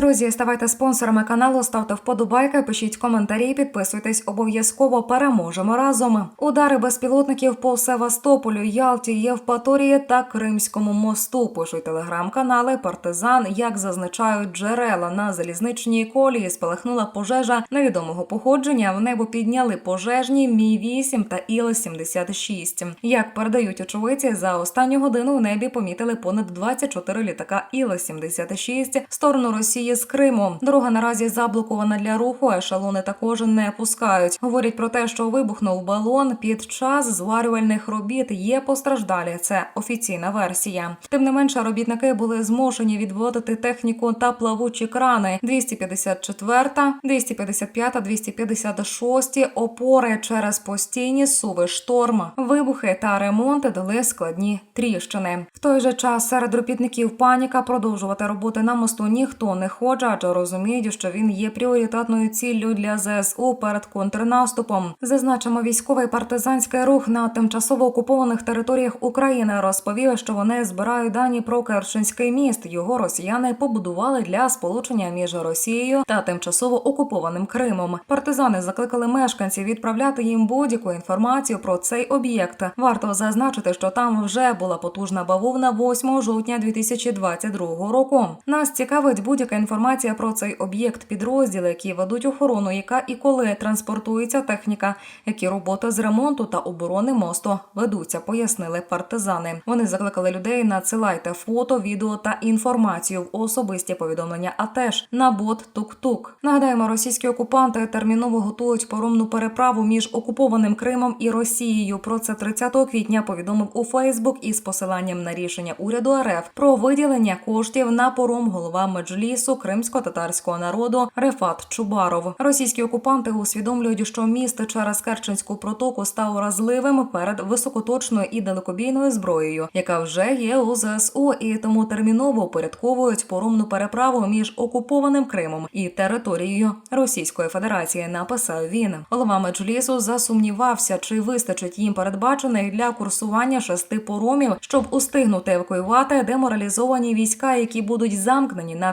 Друзі, ставайте спонсорами каналу, ставте вподобайки, пишіть коментарі, підписуйтесь обов'язково. Переможемо разом. Удари безпілотників по Севастополю, Ялті, Євпаторії та Кримському мосту. Пишуть телеграм-канали Партизан. Як зазначають джерела на залізничній колії, спалахнула пожежа невідомого походження. В небо підняли пожежні Мі 8 та Іл 76 Як передають очевидці, за останню годину у небі помітили понад 24 літака Іл 76 в сторону Росії з Криму. Дорога наразі заблокована для руху. Ешелони також не пускають. Говорять про те, що вибухнув балон під час зварювальних робіт. Є постраждалі. Це офіційна версія. Тим не менше, робітники були змушені відводити техніку та плавучі крани. 254, 255, 256 опори через постійні суви шторм. Вибухи та ремонти дали складні тріщини. В той же час серед робітників паніка продовжувати роботи на мосту ніхто не хоче, адже розуміють, що він є пріоритетною ціллю для ЗСУ перед контрнаступом. Зазначимо, військовий партизанський рух на тимчасово окупованих територіях України розповів, що вони збирають дані про Керченський міст. Його росіяни побудували для сполучення між Росією та тимчасово окупованим Кримом. Партизани закликали мешканців відправляти їм будь-яку інформацію про цей об'єкт. Варто зазначити, що там вже була потужна бавовна 8 жовтня 2022 року. Нас цікавить будь-яка інформація про цей об'єкт, підрозділи, які ведуть охорону, яка і коли транспортується техніка, які роботи з ремонту та оборони мосту ведуться, пояснили партизани. Вони закликали людей надсилайте фото, відео та інформацію в особисті повідомлення, а теж на бот тук-тук. Нагадаємо, російські окупанти терміново готують поромну переправу між окупованим Кримом і Росією. Про це 30 квітня повідомив у Фейсбук із посиланням на рішення уряду РФ про виділення коштів на пором голова меджлісу кримсько-татарського народу Рефат Чубаров. Російські окупанти усвідомлюють, що міст через Керченську протоку став вразливим перед високоточною і далекобійною зброєю, яка вже є у ЗСУ, і тому терміново упорядковують поромну переправу між окупованим Кримом і територією Російської Федерації. Написав він. Голова меджлісу засумнівався, чи вистачить їм передбачених для курсування шести поромів, щоб устигнути евакуювати деморалізовані війська, які будуть замкнені на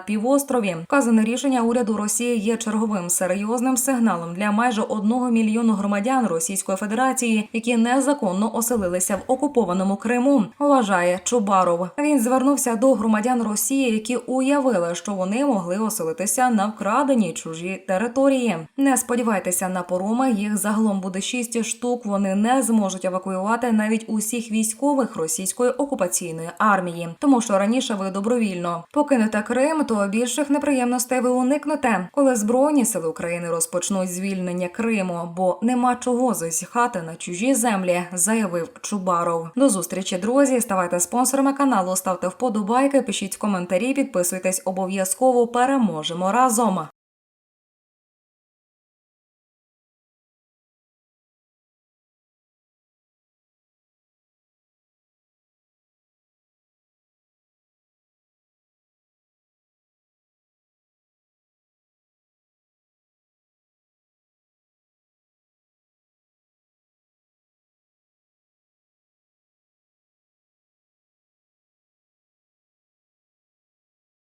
півострові. Вказане рішення уряду Росії є черговим серйозним сигналом для майже одного мільйону громадян Російської Федерації, які незаконно оселилися в окупованому Криму. Вважає Чубаров. Він звернувся до громадян Росії, які уявили, що вони могли оселитися на вкраденій чужі території. Не сподівайтеся на пороми. Їх загалом буде шість штук. Вони не зможуть евакуювати навіть усіх військових російської окупаційної армії, тому що раніше ви добровільно покинете Крим, то більших неприємностей ви уникнете, коли збройні сили України розпочнуть звільнення Криму, бо нема чого зазіхати на чужі землі, заявив Чубаров. До зустрічі, друзі. Ставайте спонсорами каналу, ставте вподобайки, пишіть коментарі, підписуйтесь обов'язково. Переможемо разом.